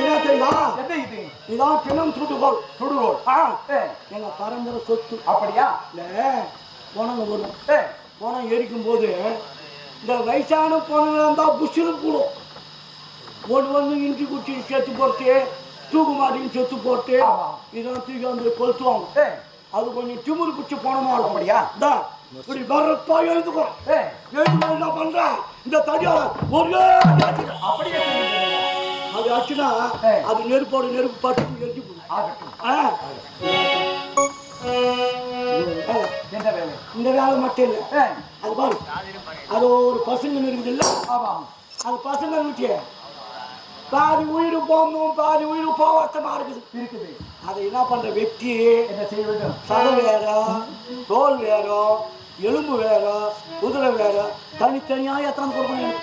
என்ன தெரியுமா? என்ன இது? இதான் சுடுகோல். ஆ ஏ, எங்க பரம்பரை சொத்து. அப்படியா? இல்ல போனவங்க வரும் போனம் எரிக்கும் போது இந்த வயசான போனவங்க இருந்தா புஷ்ஷுன்னு போடும். ஒன்று ஒன்று இஞ்சி குச்சி சேர்த்து போட்டு தூக்கு மாட்டின்னு செத்து போட்டு. இதெல்லாம் தூக்கி வந்து கொளுத்துவாங்க. அது கொஞ்சம் திமிரு பிடிச்சி போனமா இருக்கும் அப்படியா? இந்தா, இப்படி வரப்பா எழுதுக்கோ எழுதுக்கோ என்ன பண்ற? இந்த தடியால ஒரே ஏ. அது நெருப்போடு நெருப்பு பட்டு வேலை? இந்த வேலை மட்டும் இல்லை. அது பாரு. அது ஒரு பசங்க இருக்குது இல்லை? அது பசங்க இருந்துச்சு பாதி உயிர் போகணும் பாதி உயிர் போவாட்டமா இருக்குது. இருக்குது. அதை என்ன பண்ற வெட்டி? சதை வேற தோல் வேற எலும்பு வேற குதிரை வேற தனித்தனியா எத்தனை கொடுக்கணும்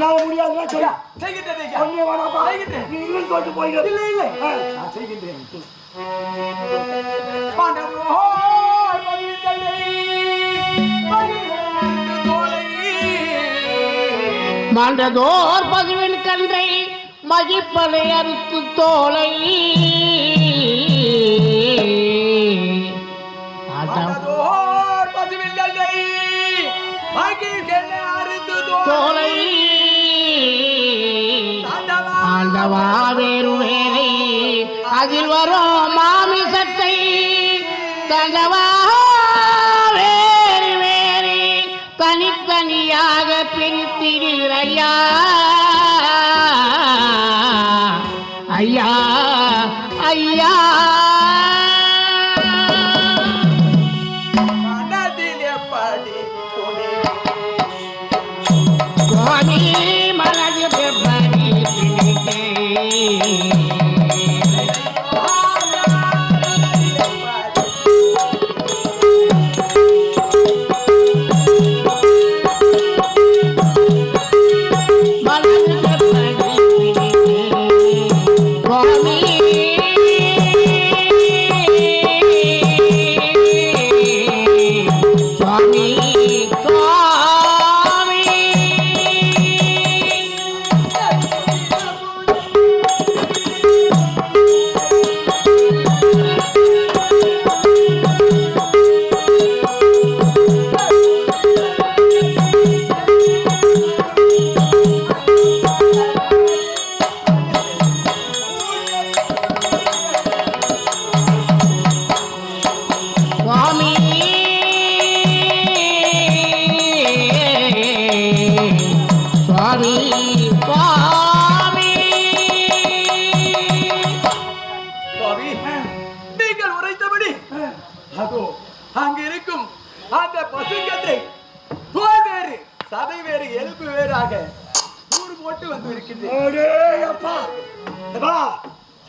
உன்னால முடியாதுன்னா சொல்லு ஐயா. ஒண்ணே வேணாப்பா செய்கின்றேன். நீ இன்னும் தோற்று போயிடு இல்லை இல்லை. நான் செய்கின்றேன். மாண்டதோர் பசுவின் கன்றை மகிப்பதை அறுத்து தோலை ஆண்டவா, ஆண்டவா வேறு. அதில் வரும் மாமிசத்தை தண்டவா வேறு வேறு. தனித்தனியாக பிரித்திடுகிறையா ஐயா ஐயா.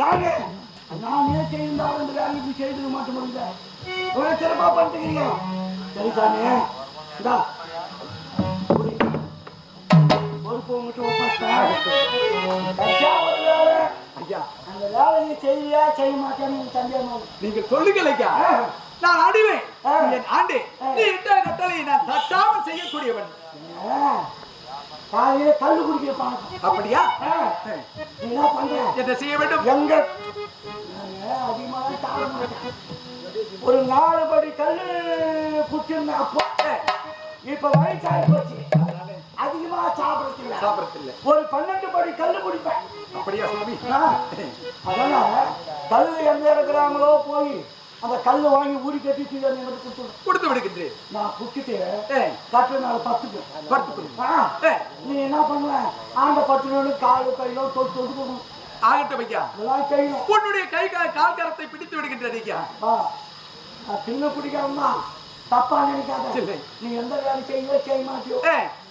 சாமி, நானே செய்திருந்தாலும் இந்த வேலைக்கு செய்திருக்க மாட்ட முடியல. பண்ணிட்டுக்கிறீங்க. சரி சாமி, இந்தா. பொறுப்பு வேலை. ஐயா அந்த வேலை நீ செய்வியா, செய்ய மாட்டியான்னு எனக்கு சந்தேகமா இருக்கு. நீங்கள் சொல்லுங்கள் ஐயா நான் அடிவேன் என் ஆண்டு நீ இட்ட கட்டளை நான் தட்டாமல் செய்யக்கூடியவன் காலையில கல்லு குடிக்கிற பழக்கம். அப்படியா? என்ன பண்ற? என்ன செய்ய வேண்டும்? எங்க? அதிகமாக சாப்பிட மாட்டோம். ஒரு நாலு படி கல்லு குடிச்சிருந்த அப்போ. இப்ப வயசாகி போச்சு. அதிகமா சாப்பிடறது இல்ல சாப்பிடத்தில்லை ஒரு பன்னெண்டு படி கல்லு குடிப்பேன். அப்படியா சுவாமி? அதனால கல்லு எங்க இருக்கிறாங்களோ போய் அந்த கல்லு வாங்கி ஊடி கட்டி வந்து எனக்கு கொடுத்துடும் கொடுத்து விடுகின்றேன். நான் ஏ, கட்டு நாள் பத்துக்கு. ஏ, நீ என்ன பண்ணுவ? ஆண்ட பத்து நாள் காலு கையிலோ தொட்டு தொட்டு போகணும் ஆகட்டும் ஐயா. உன்னுடைய கை கால் கரத்தை பிடித்து விடுகின்றது ஐயா. வா நான் சின்ன குடிக்காரன் தான். தப்பா நினைக்காத. நீ எந்த வேலை செய்யவே செய்ய மாட்டியோ.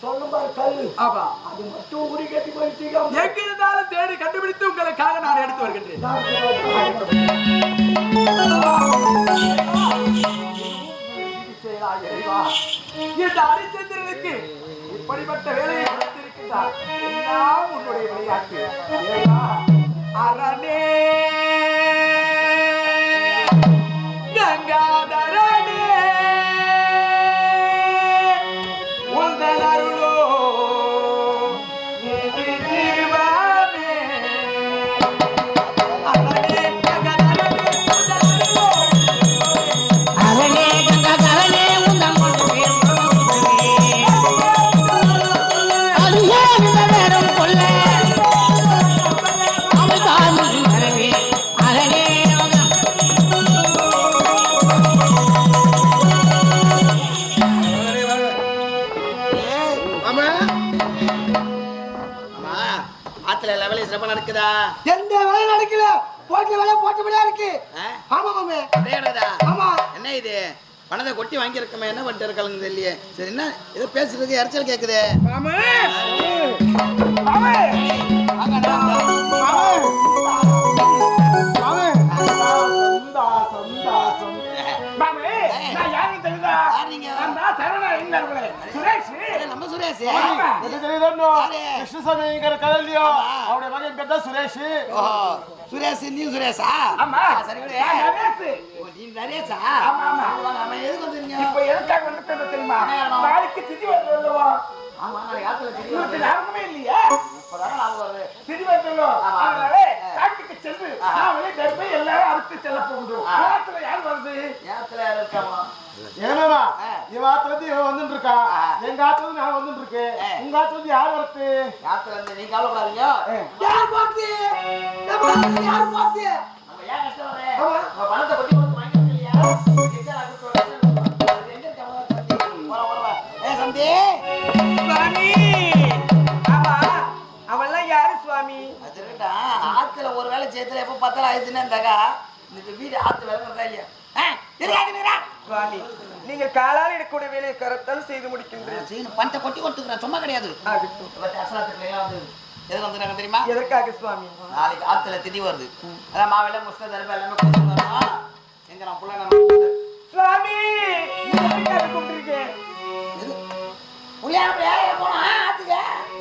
சொல்லும் பாரு கல்லு. ஆமா. அது மட்டும் உரி கட்டி போயிட்டு எங்க இருந்தாலும் தேடி கண்டுபிடித்து உங்களுக்காக நான் எடுத்து வருகின்றேன். ஹரிச்சந்திரனுக்கு இப்படிப்பட்ட வேலையை கொடுத்திருக்கின்றார் எல்லாம் உன்னுடைய விளையாட்டு அரணே. கொட்டி வாங்கியிருக்கமே என்ன பண்ணிட்டு இருக்காளுங்க தெரியலையே. சரி என்ன? ஏதோ பேசுறதுக்கு இறைச்சல் கேக்குது. சரவணா சுரேஷ். நம்ம சுரேஷ். கிருஷ்ணசாமிங்கிற கதையிலயோ அவருடைய மகன் பேர் தான் சுரேஷ். ஓஹோ. சுரேஷ் நீ சுரேஷா? ஆமா. சரி நீ நரேஷா? ஆமா, ஆமா. ஆமா எதுக்கு வந்தீங்க இப்ப எதுக்காக வந்து தெரியுமா? நாளைக்கு திதி ஆமா தெரியும் ஞாபகமே இல்லையா இப்பதான் ஞாபகம் வருது திதி வருது அதனால காட்டுக்கு சென்று நான் வெளியே நெருப்பை எல்லாரும் அறுத்து செல்ல போகுது காட்டுல யார் வருது ஏத்துல யாரும் இருக்காமா ஏமாமா இவன் ஆத்துல இருந்து இவன் வந்துட்டு இருக்கா எங்க ஆத்துல இருந்து நான் வந்துட்டு இருக்கேன் உங்க ஆத்துல இருந்து யார் வரத்து யாத்துல இருந்து நீ கவலைப்படாதீங்க யார் பார்த்து? நம்ம யார் பார்த்து? நம்ம ஏன் கஷ்டப்படுறேன் நம்ம பணத்தை கொட்டி கொடுத்து வாங்கிட்டு இல்லையா சந்தி? சுவாமி. ஆமா. அவெல்லாம் யாரு சுவாமி? அது இருக்கட்டும். ஆத்துல ஒரு வேலை செய்யறதுல எப்ப பார்த்தாலும் ஆயிடுச்சுன்னா இருந்தாக்கா இந்த வீடு ஆத்து விளங்குறதா இல்லையா. சுவாமி நீங்க காலால் எடுக்கக்கூடிய வேலையை கரத்தால் செய்து முடிக்கின்றேன் செய்யணும். பணத்தை கொட்டி கொடுத்துக்கிறேன். சும்மா கிடையாது. எதுக்கு வந்துடுறாங்க தெரியுமா? எதற்காக சுவாமி? நாளைக்கு ஆத்துல திதி வருது. அதான் மாவெல்லாம் முஸ்லிம் தரப்பு எல்லாமே கொண்டு வரணும்? எங்க நான் புள்ள சுவாமி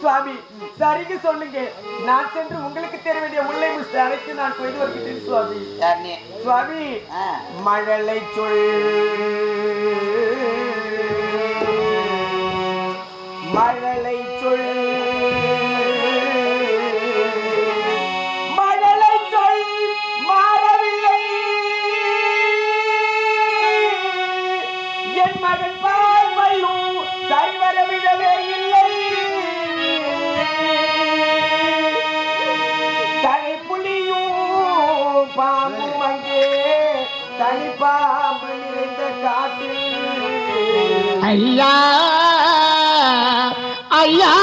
சுவாமி சரிங்க சொல்லுங்க. நான் சென்று உங்களுக்கு தெரிய வேண்டிய முல்லை முஸ்து அனைத்து நான் கொய்து வருகிறேன் சுவாமி. சுவாமி மழலை சொல். மழலை சரிவர இல்லை. தனி புலியும் பாம்பும் அங்கே தனி பாம்பு நிறைந்த காட்டில். ஐயா ஐயா.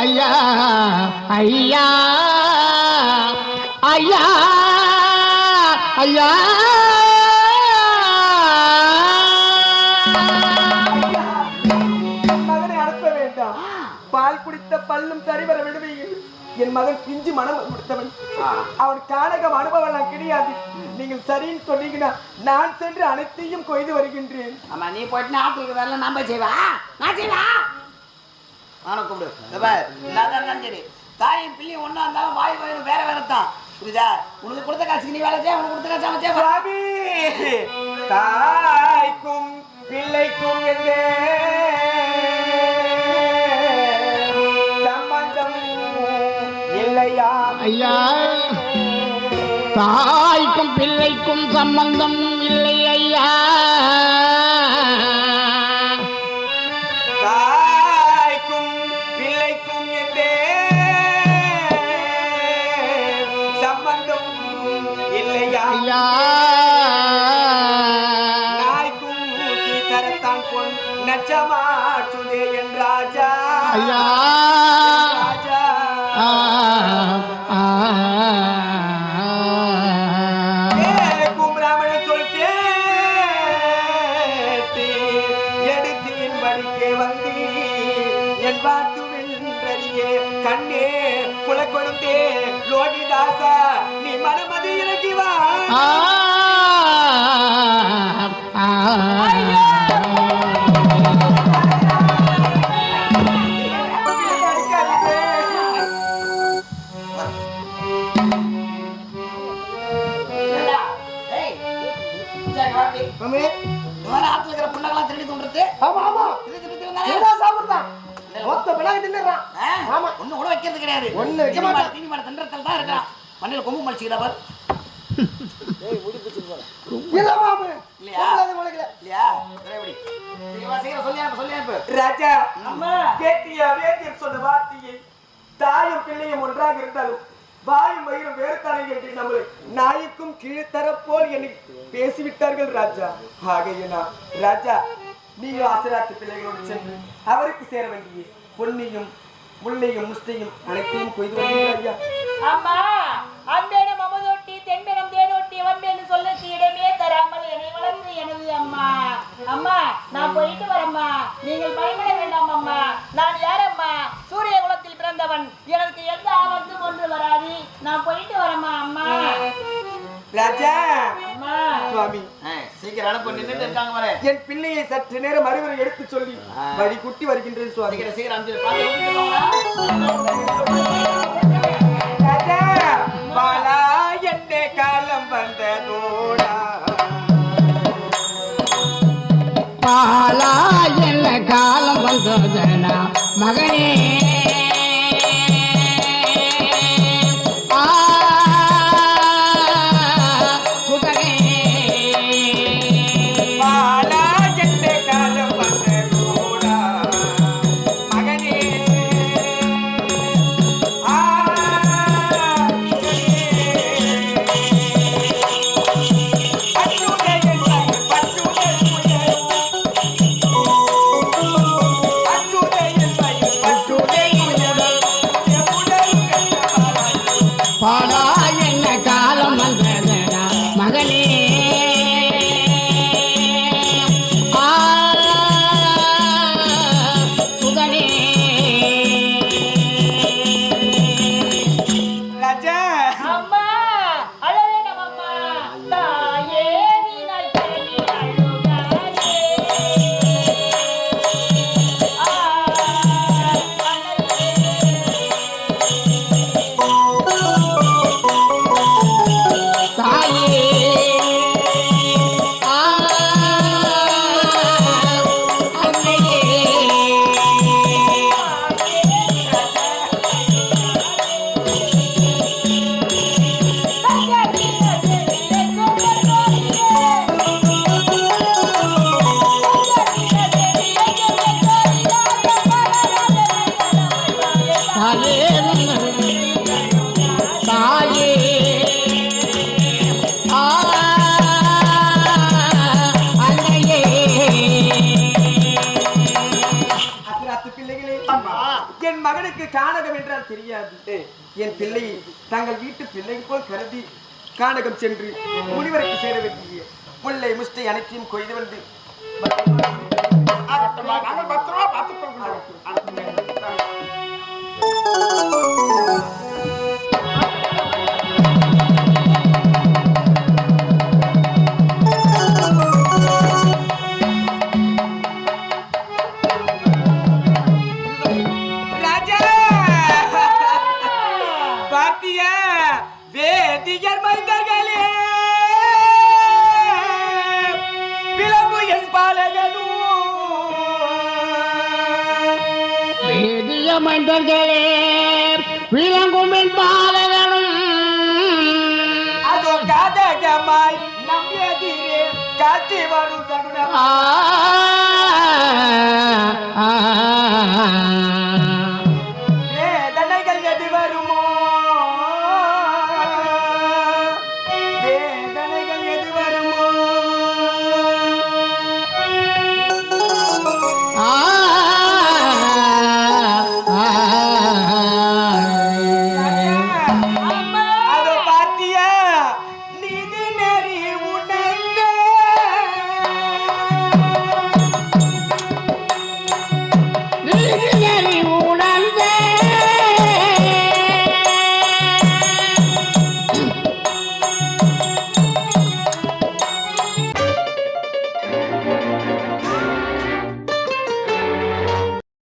ஐயா ஐயா ஐயா ஐயா. என் மகனை அனுப்ப வேண்டாம். பால் குடித்த பல்லும் சரிவர விடுவையில் என் மகன் பிஞ்சு மனம் கொடுத்தவன் அவன் கானகம் அனுபவம் நான் கிடையாது. நீங்கள் சரின்னு சொன்னீங்கன்னா நான் சென்று அனைத்தையும் கொய்து வருகின்றேன். ஆமா நீ போயிட்டு ஆத்துக்கு வரல போய் செய்வா? நான் செய்வா? நானும் கூப்பிடு. நான் தான் சரி தாயும் பிள்ளையும் ஒண்ணா இருந்தாலும் வாய் வயிறு வேற வேற தான். புரியுதா? உனக்கு கொடுத்த காசுக்கு நீ வேலை செய்ய உனக்கு கொடுத்த காசு செய்வா சுவாமி! தாய்க்கும் பிள்ளைக்கும் எந்த சம்பந்தம் இல்லையா? ஐயா தாய்க்கும் பிள்ளைக்கும் சம்பந்தம் இல்லை ஐயா. வாக்கு வென்றறியே கண்ணே குல கொடுத்தே லோகிதாசா நீ மனமதி இறங்கி வா ஆ, ஆ. ஏண்டா? ஏய், சரி, வாடி. மாமி இவன் ஆத்துல இருக்கிற புண்ணகெல்லாம் திருடி கொண்டுட்டு ஆமா ஆமா இதுதான் சாப்பிடுறான் மொத்த பிள்ளைங்க தின்னுறான் ஆமா. ஒண்ணு கூட வைக்கிறது கிடையாது. ஒண்ணு வைக்க மாட்டான். மாடு, தீனி மாடு தின்றத்தில் தான் இருக்கிறான். மண்ணில் கொம்பு மலிச்சுக்கிறா பார். இல்ல மாமி இல்லையா? இல்லையா? சரி, ராஜா சொன்ன வார்த்தையை தாயும் பிள்ளையும் ஒன்றாக இருந்தாலும் வாயும் வயிறும் வேறுதானே என்று நம்மளை நாய்க்கும் கீழ்த்தரப்போல் என்னை பேசிவிட்டார்கள் ராஜா. ஆகையனா ராஜா நீயும் ஆசிராத்து பிள்ளைகளோடு சென்று அவருக்கு சேர வேண்டிய பொன்னியும் முள்ளையும் முஷ்டையும் அனைத்தையும் கொய்து ஐயா. அம்மா அன்பேனும் அமுதொட்டி தென்பெனும் தேனொட்டி வம்பேன்னு சொல்லக்கு இடமே தராமல் என்னை வளர்த்து எனது அம்மா. அம்மா நான் போயிட்டு வரேம்மா. நீங்கள் பயப்பட வேண்டாம் அம்மா. நான் யாரம்மா? சூரிய குலத்தில் பிறந்தவன். எனக்கு எந்த ஆபத்தும் ஒன்று வராது. நான் போயிட்டு வரேம்மா அம்மா. ராஜா. அம்மா. சுவாமி சீக்கிரம் அனுப்பு நின்றுட்டு இருக்காங்க பாரு. என் பிள்ளையை சற்று நேரம் அறிவுரை எடுத்து சொல்லி வழி குட்டி வருகின்றேன் சுவாமி. சீக்கிரம் சீக்கிரம் அனுப்பிச்சு பாலா என்ன காலம் வந்ததோடா பாலா என்ன காலம் வந்ததனா? மகனே தெரியாது என் பிள்ளையை தங்கள் வீட்டு பிள்ளை போல் கருதி கானகம் சென்று முனிவருக்கு சேர வேண்டிய முல்லை முஷ்டை அனைத்தையும் கொய்து வந்து பத்திரமா பார்த்துக் மனிதர்களே விளங்கும் என் பாலகனும். அதோ காதகமாய் நம்பியதிலே காட்டி வரும் தருணம்